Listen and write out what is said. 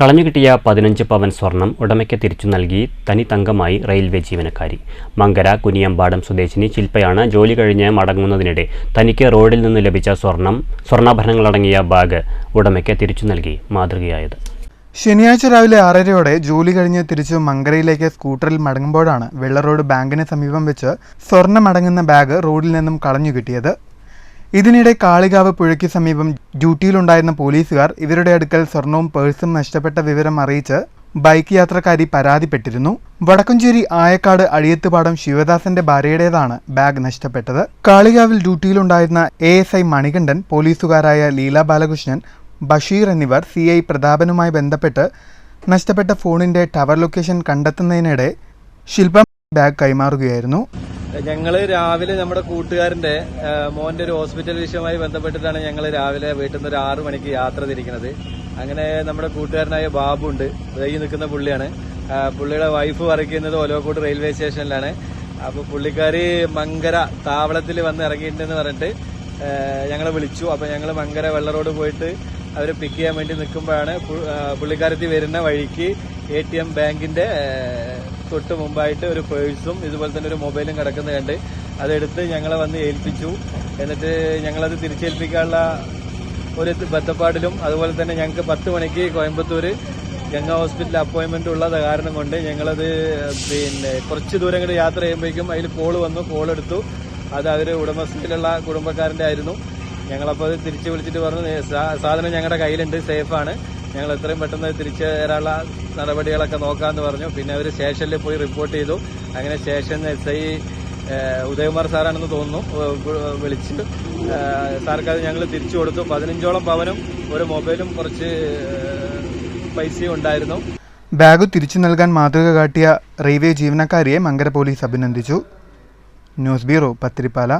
കളഞ്ഞുകിട്ടിയ പതിനഞ്ച് പവൻ സ്വർണം ഉടമയ്ക്ക് തിരിച്ചു നൽകി തനി തങ്കമായി റെയിൽവേ ജീവനക്കാരി. മങ്കര കുനിയമ്പാടം സ്വദേശിനി ശില്പയാണ് ജോലി കഴിഞ്ഞ് മടങ്ങുന്നതിനിടെ തനിക്ക് റോഡിൽ നിന്ന് ലഭിച്ച സ്വർണം സ്വർണാഭരണങ്ങളടങ്ങിയ ബാഗ് ഉടമയ്ക്ക് തിരിച്ചു നൽകി മാതൃകയായത്. ശനിയാഴ്ച രാവിലെ ആറരയോടെ ജോലി കഴിഞ്ഞ് തിരിച്ചു മങ്കരയിലേക്ക് സ്കൂട്ടറിൽ മടങ്ങുമ്പോഴാണ് വെള്ളറോഡ് ബാങ്കിന് സമീപം വെച്ച് സ്വർണമടങ്ങുന്ന ബാഗ് റോഡിൽ നിന്നും കളഞ്ഞു കിട്ടിയത് ഇതിനിടെ കാളികാവ് പുഴയ്ക്ക് സമീപം ഡ്യൂട്ടിയിലുണ്ടായിരുന്ന പോലീസുകാർ ഇവരുടെ അടുക്കൽ സ്വർണവും പേഴ്സും നഷ്ടപ്പെട്ട വിവരം അറിയിച്ച് ബൈക്ക് യാത്രക്കാരി പരാതിപ്പെട്ടിരുന്നു. വടക്കഞ്ചേരി ആയക്കാട് അഴിയത്തുപാടം ശിവദാസന്റെ ഭാര്യയുടേതാണ് ബാഗ് നഷ്ടപ്പെട്ടത്. കാളികാവിൽ ഡ്യൂട്ടിയിലുണ്ടായിരുന്ന എ എസ് ഐ മണികണ്ഠൻ പോലീസുകാരായ ലീല ബാലകൃഷ്ണൻ ബഷീർ എന്നിവർ സി ഐ പ്രതാപനുമായി ബന്ധപ്പെട്ട് നഷ്ടപ്പെട്ട ഫോണിന്റെ ടവർ ലൊക്കേഷൻ കണ്ടെത്തുന്നതിനിടെ ശില്പം ബാഗ് കൈമാറുകയായിരുന്നു. ഞങ്ങൾ രാവിലെ നമ്മുടെ കൂട്ടുകാരന്റെ മോന്റെ ഒരു ഹോസ്പിറ്റൽ വിഷയവുമായി ബന്ധപ്പെട്ടിട്ടാണ് ഞങ്ങൾ രാവിലെ വീട്ടിൽ നിന്ന് ഒരു ആറു മണിക്ക് യാത്ര തിരിക്കുന്നത്. അങ്ങനെ നമ്മുടെ കൂട്ടുകാരനായ ബാബു ഉണ്ട്. വൈകി നിൽക്കുന്ന പുള്ളിയാണ്. പുള്ളിയുടെ വൈഫ് വർക്ക് ചെയ്യുന്നത് ഒലോക്കോട് റെയിൽവേ സ്റ്റേഷനിലാണ്. അപ്പോൾ പുള്ളിക്കാരി മങ്കര താവളത്തിൽ വന്ന് ഇറങ്ങിയിട്ടുണ്ടെന്ന് പറഞ്ഞിട്ട് ഞങ്ങളെ വിളിച്ചു. അപ്പോൾ ഞങ്ങൾ മങ്കര വെള്ള റോഡ് പോയിട്ട് അവരെ പിക്ക് ചെയ്യാൻ വേണ്ടി നിൽക്കുമ്പോഴാണ് പുള്ളിക്കാരത്തി വരുന്ന വഴിക്ക് എ ടി എം ബാങ്കിന്റെ ആ, തൊട്ട് മുമ്പായിട്ട് ഒരു പേഴ്സും ഇതുപോലെ തന്നെ ഒരു മൊബൈലും കിടക്കുന്നത് കണ്ട് അതെടുത്ത് ഞങ്ങളെ വന്ന് ഏൽപ്പിച്ചു. എന്നിട്ട് ഞങ്ങളത് തിരിച്ചേൽപ്പിക്കാനുള്ള ഒരു ബന്ധപ്പാടിലും അതുപോലെ തന്നെ ഞങ്ങൾക്ക് പത്ത് മണിക്ക് കോയമ്പത്തൂർ ഗംഗ ഹോസ്പിറ്റലിൽ അപ്പോയിന്റ്മെന്റ് ഉള്ളത് കാരണം കൊണ്ട് ഞങ്ങളത് പിന്നെ കുറച്ച് ദൂരം കൂടി യാത്ര ചെയ്യുമ്പോഴേക്കും അതിൽ കോൾ വന്നു കോൾ എടുത്തു. അത് അവർ ഉടമസ്ഥയിലുള്ള കുടുംബക്കാരന്റെ ആയിരുന്നു. ഞങ്ങളപ്പോൾ അത് തിരിച്ചു വിളിച്ചിട്ട് പറഞ്ഞു സാധനം ഞങ്ങളുടെ കയ്യിലുണ്ട് സേഫാണ്. ഞങ്ങൾ എത്രയും പെട്ടെന്ന് തിരിച്ചു തരാനുള്ള നടപടികളൊക്കെ നോക്കാമെന്ന് പറഞ്ഞു. പിന്നെ അവർ സ്റ്റേഷനിൽ പോയി റിപ്പോർട്ട് ചെയ്തു. അങ്ങനെ സ്റ്റേഷനിൽ എസ് ഐ ഉദയകുമാർ സാറാണെന്ന് തോന്നുന്നു. വിളിച്ച് സാർക്ക് അത് ഞങ്ങൾ തിരിച്ചു കൊടുത്തു. പതിനഞ്ചോളം പവനും ഒരു മൊബൈലും കുറച്ച് പൈസയും ഉണ്ടായിരുന്നു. ബാഗ് തിരിച്ചു നൽകാൻ മാതൃക കാട്ടിയ റെയിൽവേ ജീവനക്കാരിയെ മങ്കര പോലീസ് അഭിനന്ദിച്ചു. News bureau Pathirippala.